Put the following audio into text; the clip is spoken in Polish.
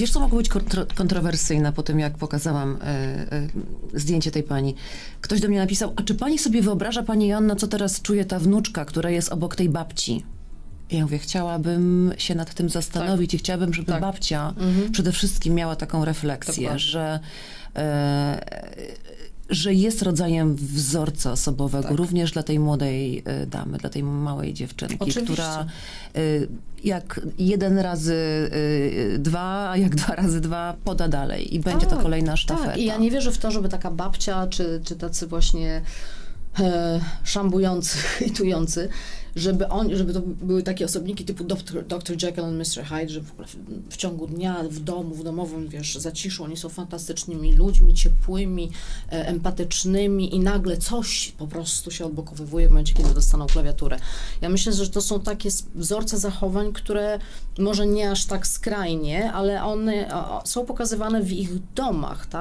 Wiesz, co mogło być kontro- kontrowersyjne po tym, jak pokazałam e, e, zdjęcie tej pani? Ktoś do mnie napisał, a czy pani sobie wyobraża, pani Joanna, co teraz czuje ta wnuczka, która jest obok tej babci? I ja mówię, chciałabym się nad tym zastanowić i chciałabym, żeby Tak. babcia Mhm. przede wszystkim miała taką refleksję, że, e, że jest rodzajem wzorca osobowego, Tak. również dla tej młodej e, damy, dla tej małej dziewczynki, Oczywiście. która e, jak jeden razy e, dwa, a jak dwa razy dwa poda dalej i będzie to Tak, kolejna sztafeta. Tak, i ja nie wierzę w to, żeby taka babcia, czy, czy tacy właśnie e, szambujący, hejtujący, żeby, on, żeby to były takie osobniki typu Dr. Dr. Jekyll and Mr. Hyde, że w w, ciągu dnia w domu, w domowym, wiesz, zaciszu, oni są fantastycznymi ludźmi, ciepłymi, e, empatycznymi i nagle coś po prostu się odblokowywuje w momencie, kiedy dostaną klawiaturę. Ja myślę, że to są takie wzorce zachowań, które może nie aż tak skrajnie, ale one o, są pokazywane w ich domach, tak?